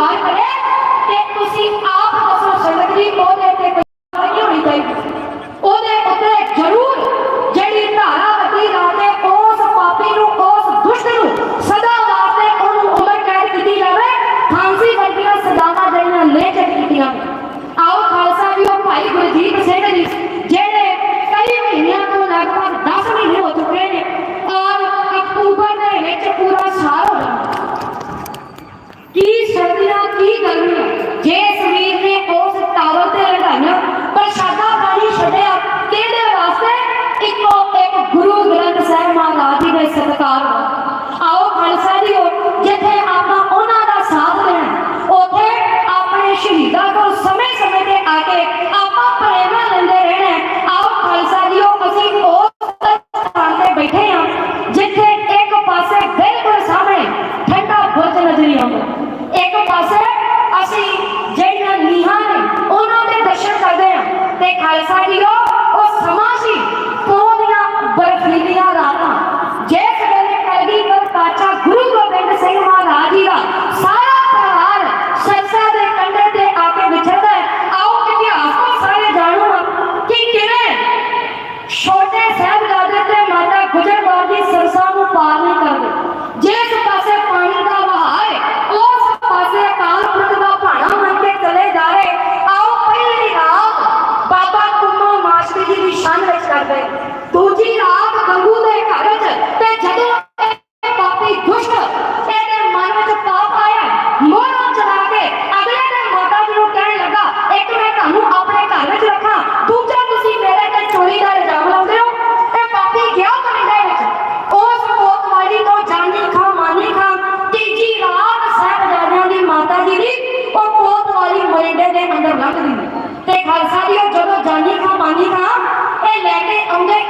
வாய்ப்பட ਅਸੀਂ ਉਸ ਸਥਾਨ ਤੇ ਬੈਠੇ ਹਾਂ ਜਿੱਥੇ ਇੱਕ ਪਾਸੇ ਬਿਲਕੁਲ ਸਾਹਮਣੇ ਠੰਡਾ ਬੁਰਜ ਨਜ਼ਰੀ ਆਉਂਦਾ। ਇੱਕ ਪਾਸੇ ਅਸੀਂ ਜਿਹੜੀਆਂ ਨੀਹਾਂ ਨੇ, ਉਹਨਾਂ ਦੇ ਦਰਸ਼ਨ ਕਰਦੇ ਹਾਂ। ਤੇ ਖਾਲਸਾ ਜੀਓ ਦੇ ਅੰਦਰ ਲੰਘਦੀ ਤੇ ਖਾਲਸਾ ਜੀ ਉਹ ਜਦੋਂ ਜਾਨੀ ਖਾਂ, ਬਾਨੀ ਖਾਂ, ਇਹ ਲੈ ਕੇ ਆਉਂਦੇ